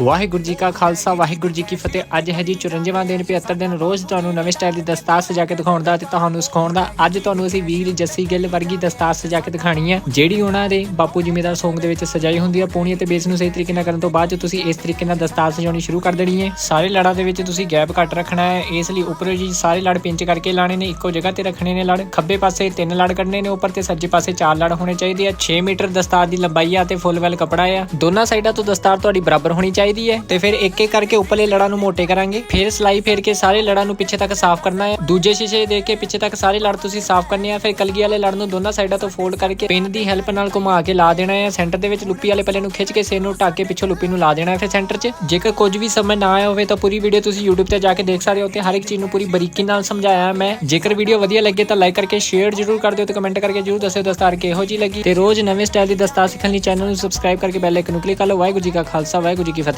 ਵਾਹਿਗੁਰੂ ਜੀ ਕਾ ਖਾਲਸਾ, ਵਾਹਿਗੁਰੂ ਜੀ ਕੀ ਫਤਿਹ। ਅੱਜ ਹੈ ਜੀ 54ਵਾਂ ਦਿਨ 75 ਦਿਨ ਰੋਜ਼ ਤੁਹਾਨੂੰ ਨਵੇਂ ਸਟਾਈਲ ਦੀ ਦਸਤਾਰ ਸਜਾ ਕੇ ਦਿਖਾਉਣ ਦਾ ਤੇ ਤੁਹਾਨੂੰ ਸਿਖਾਉਣ ਦਾ। ਅੱਜ ਤੁਹਾਨੂੰ ਅਸੀਂ ਵੀਰ ਜੱਸੀ ਗਿੱਲ ਵਰਗੀ ਦਸਤਾਰ ਸਜਾ ਕੇ ਦਿਖਾਣੀ ਹੈ, ਜਿਹੜੀ ਉਹਨਾਂ ਦੇ ਬਾਪੂ ਜ਼ਿਮੀਦਾਰ ਸੌਂਗ ਦੇ ਵਿੱਚ ਸਜਾਈ ਹੁੰਦੀ ਹੈ। ਪੂਣੀ ਤੇ ਬੇਸ ਨੂੰ ਸਹੀ ਤਰੀਕੇ ਨਾਲ ਕਰਨ ਤੋਂ ਬਾਅਦ ਤੁਸੀਂ ਇਸ ਤਰੀਕੇ ਨਾਲ ਦਸਤਾਰ ਸਜਾਉਣੀ ਸ਼ੁਰੂ ਕਰ ਦੇਣੀ ਹੈ। ਸਾਰੇ ਲੜਾਂ ਦੇ ਵਿੱਚ ਤੁਸੀਂ ਗੈਪ ਘੱਟ ਰੱਖਣਾ ਹੈ। ਇਸ ਲਈ ਉੱਪਰ ਜੀ ਸਾਰੇ ਲੜ ਪਿੰਚ ਕਰਕੇ ਲਾਣੇ ਨੇ, ਇੱਕੋ ਜਗ੍ਹਾ ਤੇ ਰੱਖਣੇ ਨੇ ਲੜ। ਖੱਬੇ ਪਾਸੇ ਤਿੰਨ ਲੜ ਕੱਢਣੇ ਨੇ, ਉੱਪਰ ਤੇ ਸੱਜੇ ਪਾਸੇ ਚਾਰ ਲੜ ਹੋਣੇ ਚਾਹੀਦੇ ਆ। 6 ਮੀਟਰ ਦਸਤਾਰ ਦੀ ਲੰਬਾਈ ਆ ਤੇ ਫੁੱਲ ਵੈਲ ਕਪੜਾ ਆ। ਦੋਨਾਂ ਸਾਈਡਾਂ ਤੋਂ ਦਸਤਾਰ ਤੁਹਾਡੀ ਬਰਾਬਰ ਹੋਣੀ ਚਾਹੀਦੀ ਹੈ ਤੇ ਫਿਰ ਇੱਕ ਇੱਕ ਕਰਕੇ ਉੱਪਰਲੇ ਲੜਾਂ ਨੂੰ ਮੋਟੇ ਕਰਾਂਗੇ। ਫਿਰ ਸਲਾਈ ਫੇਰ ਕੇ ਸਾਰੇ ਲੜਾਂ ਨੂੰ ਪਿੱਛੇ ਤੱਕ ਸਾਫ਼ ਕਰਨਾ ਹੈ। ਦੂਜੇ ਸ਼ੀਸ਼ੇ ਦੇ ਕੇ ਪਿੱਛੇ ਤੱਕ ਸਾਰੇ ਲੜ ਤੁਸੀਂ ਸਾਫ਼ ਕਰਨੇ ਆ। ਫਿਰ ਕਲਗੀ ਵਾਲੇ ਲੜ ਨੂੰ ਦੋਨਾਂ ਸਾਈਡਾਂ ਤੋਂ ਫੋਲਡ ਕਰਕੇ ਪਿੰਨ ਦੀ ਹੈਲਪ ਨਾਲ ਘੁਮਾ ਕੇ ਲਾ ਦੇਣਾ ਹੈ। ਸੈਂਟਰ ਦੇ ਵਿੱਚ ਲੁੱਪੀ ਵਾਲੇ ਪੱਲੇ ਨੂੰ ਖਿੱਚ ਕੇ ਸਿਰ ਨੂੰ ਢੱਕ ਕੇ ਪਿੱਛੋਂ ਲੁੱਪੀ ਨੂੰ ਲਾ ਦੇਣਾ ਹੈ ਫਿਰ ਸੈਂਟਰ 'ਚ। ਜੇਕਰ ਕੁਝ ਵੀ ਸਮਝ ਨਾ ਆਇਆ ਹੋਵੇ ਤਾਂ ਪੂਰੀ ਵੀਡੀਓ ਤੁਸੀਂ YouTube ਤੇ ਜਾ ਕੇ ਦੇਖ ਸਕਦੇ ਹੋ ਤੇ ਹਰ ਇੱਕ ਚੀਜ਼ ਨੂੰ ਪੂਰੀ ਬਰੀਕੀ ਨਾਲ ਸਮਝਾਇਆ ਮੈਂ। ਜੇਕਰ ਵੀਡੀਓ ਵਧੀਆ ਲੱਗੇ ਤਾਂ ਲਾਈਕ ਕਰਕੇ ਸ਼ੇਅਰ ਜ਼ਰੂਰ ਕਰ ਦਿਓ ਤੇ ਕਮੈਂਟ ਕਰਕੇ ਜ਼ਰੂਰ ਦੱਸਿਓ ਦਸਤਾਰ ਕਿਹੋ ਜੀ ਲੱਗੀ। ਤੇ ਰੋਜ਼ ਨਵੇਂ ਸਟਾਈਲ ਦੀ ਦਸਤਾਰ ਸਿੱਖਣ ਲਈ ਚੈਨਲ ਨੂੰ ਸਬਸਕ੍ਰਾਈਬ ਕਰਕੇ ਬੈਲ ਆਈਕਨ ਨੂੰ ਕਲਿੱਕ ਕਰ ਲਓ। ਵਾਹਿਗੁਰੂ ਜੀ ਕਾ ਖਾਲਸਾ, ਵਾਹਿਗੁਰੂ ਜੀ ਕੀ ਫਤਿਹ।